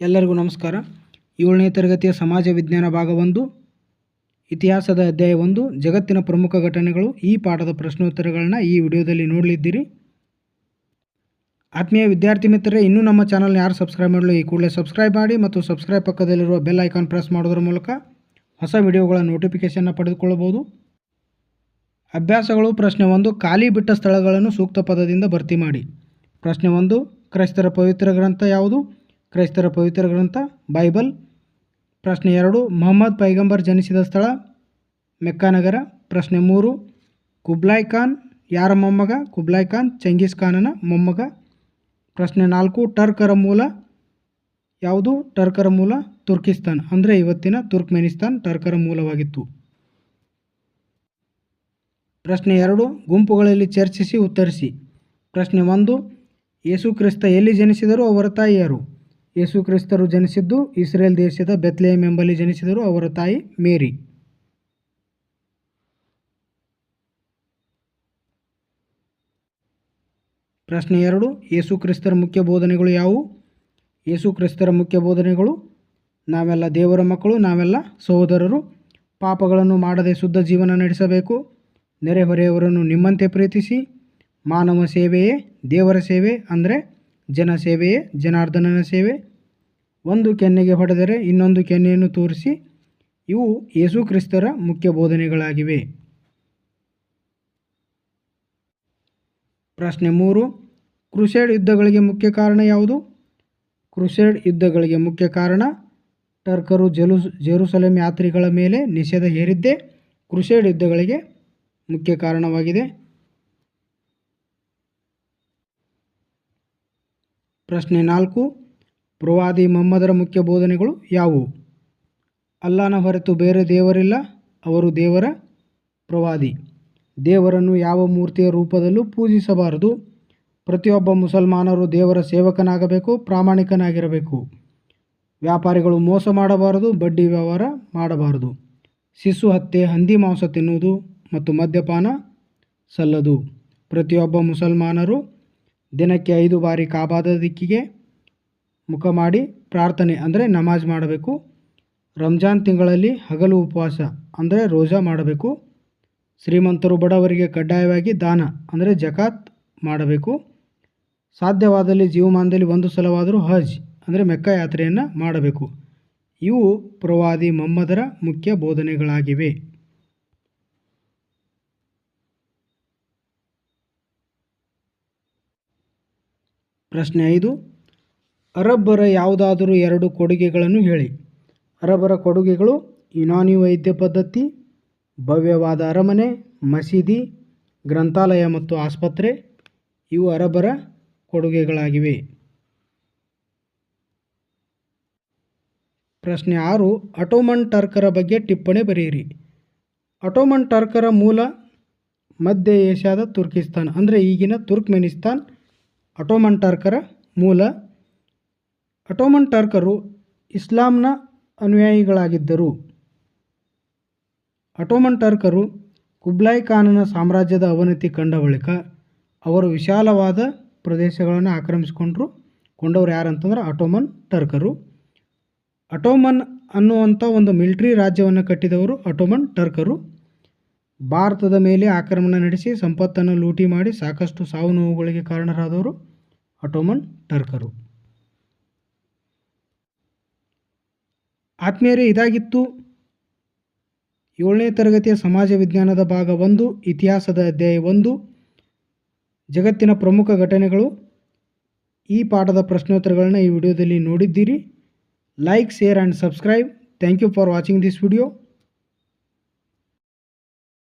ಎಲ್ಲರಿಗೂ ನಮಸ್ಕಾರ. ಏಳನೇ ತರಗತಿಯ ಸಮಾಜ ವಿಜ್ಞಾನ ಭಾಗ ಒಂದು, ಇತಿಹಾಸದ ಅಧ್ಯಾಯ ಒಂದು, ಜಗತ್ತಿನ ಪ್ರಮುಖ ಘಟನೆಗಳು. ಈ ಪಾಠದ ಪ್ರಶ್ನೋತ್ತರಗಳನ್ನ ಈ ವಿಡಿಯೋದಲ್ಲಿ ನೋಡಲಿದ್ದೀರಿ. ಆತ್ಮೀಯ ವಿದ್ಯಾರ್ಥಿ ಮಿತ್ರರೇ, ಇನ್ನೂ ನಮ್ಮ ಚಾನಲ್ ಯಾರು ಸಬ್ಸ್ಕ್ರೈಬ್ ಮಾಡಲು ಈ ಕೂಡಲೇ ಸಬ್ಸ್ಕ್ರೈಬ್ ಮಾಡಿ ಮತ್ತು ಸಬ್ಸ್ಕ್ರೈಬ್ ಪಕ್ಕದಲ್ಲಿರುವ ಬೆಲ್ ಐಕಾನ್ ಪ್ರೆಸ್ ಮಾಡೋದ್ರ ಮೂಲಕ ಹೊಸ ವಿಡಿಯೋಗಳ ನೋಟಿಫಿಕೇಷನ್ನ ಪಡೆದುಕೊಳ್ಳಬಹುದು. ಅಭ್ಯಾಸಗಳು, ಪ್ರಶ್ನೆ ಒಂದು, ಖಾಲಿ ಬಿಟ್ಟ ಸ್ಥಳಗಳನ್ನು ಸೂಕ್ತ ಪದದಿಂದ ಭರ್ತಿ ಮಾಡಿ. ಪ್ರಶ್ನೆ ಒಂದು, ಕ್ರೈಸ್ತರ ಪವಿತ್ರ ಗ್ರಂಥ ಯಾವುದು? ಕ್ರೈಸ್ತರ ಪವಿತ್ರ ಗ್ರಂಥ, ಬೈಬಲ್, ಪ್ರಶ್ನೆ ಎರಡು, ಮೊಹಮ್ಮದ್ ಪೈಗಂಬರ್ ಜನಿಸಿದ ಸ್ಥಳ, ಮೆಕ್ಕಾನಗರ, ಪ್ರಶ್ನೆ ಮೂರು, ಕುಬ್ಲಾಯ್ ಖಾನ್, ಯಾರ ಮೊಮ್ಮಗ? ಕುಬ್ಲಾಯ್ ಖಾನ್, ಚೆಂಗಿಸ್ ಖಾನನ ಮೊಮ್ಮಗ. ಪ್ರಶ್ನೆ ನಾಲ್ಕು, ಟರ್ಕರ ಮೂಲ, ಯಾವುದು? ಟರ್ಕರ ಮೂಲ, ತುರ್ಕಿಸ್ತಾನ್. ಅಂದರೆ ಇವತ್ತಿನ ತುರ್ಕ್ಮೆನಿಸ್ತಾನ್ ಟರ್ಕರ ಮೂಲವಾಗಿತ್ತು. ಪ್ರಶ್ನೆ ಎರಡು, ಗುಂಪುಗಳಲ್ಲಿ ಚರ್ಚಿಸಿ ಉತ್ತರಿಸಿ. ಪ್ರಶ್ನೆ ಒಂದು, ಯೇಸು ಕ್ರಿಸ್ತ ಎಲ್ಲಿ ಜನಿಸಿದರು? ಅವರ ತಾಯಿ ಯಾರು ಯೇಸು ಕ್ರಿಸ್ತರು ಜನಿಸಿದ್ದು, ಇಸ್ರೇಲ್ ದೇಶದ ಬೆತ್ಲೇಮ್ ಎಂಬಲ್ಲಿ ಜನಿಸಿದರು, ಅವರ ತಾಯಿ ಮೇರಿ. ಪ್ರಶ್ನೆ ಎರಡು, ಯೇಸು ಕ್ರಿಸ್ತರ ಮುಖ್ಯ ಬೋಧನೆಗಳು ಯಾವುವು? ಯೇಸು ಕ್ರಿಸ್ತರ ಮುಖ್ಯ ಬೋಧನೆಗಳು, ನಾವೆಲ್ಲ ದೇವರ ಮಕ್ಕಳು, ನಾವೆಲ್ಲ ಸಹೋದರರು, ಪಾಪಗಳನ್ನು ಮಾಡದೆ ಶುದ್ಧ ಜೀವನ ನಡೆಸಬೇಕು, ನೆರೆಹೊರೆಯವರನ್ನು ನಿಮ್ಮಂತೆ ಪ್ರೀತಿಸಿ, ಮಾನವ ಸೇವೆಯೇ ದೇವರ ಸೇವೆ, ಅಂದರೆ ಜನ ಸೇವೆಯೇ ಜನಾರ್ದನನ ಸೇವೆ? ಒಂದು ಕೆನ್ನೆಗೆ ಹೊಡೆದರೆ ಇನ್ನೊಂದು ಕೆನ್ನೆಯನ್ನು ತೋರಿಸಿ. ಇವು ಯೇಸುಕ್ರಿಸ್ತರ ಮುಖ್ಯ ಬೋಧನೆಗಳಾಗಿವೆ. ಪ್ರಶ್ನೆ ಮೂರು. ಕ್ರುಸೇಡ್ ಯುದ್ಧಗಳಿಗೆ ಮುಖ್ಯ ಕಾರಣ ಯಾವುದು? ಕ್ರುಸೇಡ್ ಯುದ್ಧಗಳಿಗೆ ಮುಖ್ಯ ಕಾರಣ, ಟರ್ಕರು ಜೆಲು ಜೆರುಸಲೇಮ್ ಯಾತ್ರಿಗಳ ಮೇಲೆ ನಿಷೇಧ ಹೇರಿದ್ದೇ ಕ್ರುಸೇಡ್ ಯುದ್ಧಗಳಿಗೆ ಮುಖ್ಯ ಕಾರಣವಾಗಿದೆ. ಪ್ರಶ್ನೆ ನಾಲ್ಕು, ಪ್ರವಾದಿ ಮೊಹಮ್ಮದರ ಮುಖ್ಯ ಬೋಧನೆಗಳು ಯಾವುವು? ಅಲ್ಲಾನ ಹೊರತು ಬೇರೆ ದೇವರಿಲ್ಲ, ಅವರು ದೇವರ ಪ್ರವಾದಿ. ದೇವರನ್ನು ಯಾವ ಮೂರ್ತಿಯ ರೂಪದಲ್ಲೂ ಪೂಜಿಸಬಾರದು. ಪ್ರತಿಯೊಬ್ಬ ಮುಸಲ್ಮಾನರು ದೇವರ ಸೇವಕನಾಗಬೇಕು, ಪ್ರಾಮಾಣಿಕನಾಗಿರಬೇಕು. ವ್ಯಾಪಾರಿಗಳು ಮೋಸ ಮಾಡಬಾರದು, ಬಡ್ಡಿ ವ್ಯವಹಾರ ಮಾಡಬಾರದು. ಶಿಶು ಹತ್ಯೆ, ಹಂದಿ ಮಾಂಸ ತಿನ್ನುವುದು ಮತ್ತು ಮದ್ಯಪಾನ ಸಲ್ಲದು. ಪ್ರತಿಯೊಬ್ಬ ಮುಸಲ್ಮಾನರು ದಿನಕ್ಕೆ ಐದು ಬಾರಿ ಕಾಬಾದ ದಿಕ್ಕಿಗೆ ಮುಖ ಮಾಡಿ ಪ್ರಾರ್ಥನೆ, ಅಂದರೆ ನಮಾಜ್ ಮಾಡಬೇಕು. ರಂಜಾನ್ ತಿಂಗಳಲ್ಲಿ ಹಗಲು ಉಪವಾಸ, ಅಂದರೆ ರೋಜಾ ಮಾಡಬೇಕು. ಶ್ರೀಮಂತರು ಬಡವರಿಗೆ ಕಡ್ಡಾಯವಾಗಿ ದಾನ, ಅಂದರೆ ಜಕಾತ್ ಮಾಡಬೇಕು. ಸಾಧ್ಯವಾದಲ್ಲಿ ಜೀವಮಾನದಲ್ಲಿ ಒಂದು ಸಲವಾದರೂ ಹಜ್, ಅಂದರೆ ಮೆಕ್ಕ ಯಾತ್ರೆಯನ್ನು ಮಾಡಬೇಕು. ಇವು ಪ್ರವಾದಿ ಮೊಹಮ್ಮದರ ಮುಖ್ಯ ಬೋಧನೆಗಳಾಗಿವೆ. ಪ್ರಶ್ನೆ ಐದು, ಅರಬ್ಬರ ಯಾವುದಾದರೂ ಎರಡು ಕೊಡುಗೆಗಳನ್ನು ಹೇಳಿ. ಅರಬ್ಬರ ಕೊಡುಗೆಗಳು ಯುನಾನಿ ವೈದ್ಯ ಪದ್ಧತಿ, ಭವ್ಯವಾದ ಅರಮನೆ, ಮಸೀದಿ, ಗ್ರಂಥಾಲಯ ಮತ್ತು ಆಸ್ಪತ್ರೆ, ಇವು ಅರಬ್ಬರ ಕೊಡುಗೆಗಳಾಗಿವೆ. ಪ್ರಶ್ನೆ ಆರು, ಅಟೋಮನ್ ಟರ್ಕರ ಬಗ್ಗೆ ಟಿಪ್ಪಣಿ ಬರೆಯಿರಿ. ಅಟೋಮನ್ ಟರ್ಕರ ಮೂಲ ಮಧ್ಯ ಏಷ್ಯಾದ ತುರ್ಕಿಸ್ತಾನ್, ಅಂದರೆ ಈಗಿನ ತುರ್ಕ್ಮೆನಿಸ್ತಾನ್ ಅಟೋಮನ್ ಟರ್ಕರ ಮೂಲ. ಅಟೋಮನ್ ಟರ್ಕರು ಇಸ್ಲಾಂನ ಅನುಯಾಯಿಗಳಾಗಿದ್ದರು. ಅಟೋಮನ್ ಟರ್ಕರು ಕುಬ್ಲಾಯ್ ಖಾನನ ಸಾಮ್ರಾಜ್ಯದ ಅವನತಿ ಕಂಡ ಬಳಿಕ ಅವರು ವಿಶಾಲವಾದ ಪ್ರದೇಶಗಳನ್ನು ಆಕ್ರಮಿಸಿಕೊಂಡ್ರು. ಕೊಂಡವ್ರು ಯಾರಂತಂದ್ರೆ ಅಟೋಮನ್ ಟರ್ಕರು. ಅಟೋಮನ್ ಅನ್ನುವಂಥ ಒಂದು ಮಿಲಿಟ್ರಿ ರಾಜ್ಯವನ್ನು ಕಟ್ಟಿದವರು ಅಟೋಮನ್ ಟರ್ಕರು. ಭಾರತದ ಮೇಲೆ ಆಕ್ರಮಣ ನಡೆಸಿ ಸಂಪತ್ತನ್ನು ಲೂಟಿ ಮಾಡಿ ಸಾಕಷ್ಟು ಸಾವು ನೋವುಗಳಿಗೆ ಕಾರಣರಾದವರು ಅಟೋಮನ್ ಟರ್ಕರು. ಆತ್ಮೀಯರೇ, ಇದಾಗಿತ್ತು ಏಳನೇ ತರಗತಿಯ ಸಮಾಜ ವಿಜ್ಞಾನದ ಭಾಗ ಒಂದು, ಇತಿಹಾಸದ ಅಧ್ಯಾಯ ಒಂದು. ಜಗತ್ತಿನ ಪ್ರಮುಖ ಘಟನೆಗಳು. ಈ ಪಾಠದ ಪ್ರಶ್ನೋತ್ತರಗಳನ್ನ ಈ ವಿಡಿಯೋದಲ್ಲಿ ನೋಡಿದ್ದೀರಿ. Like, share and subscribe. Thank you for watching this video.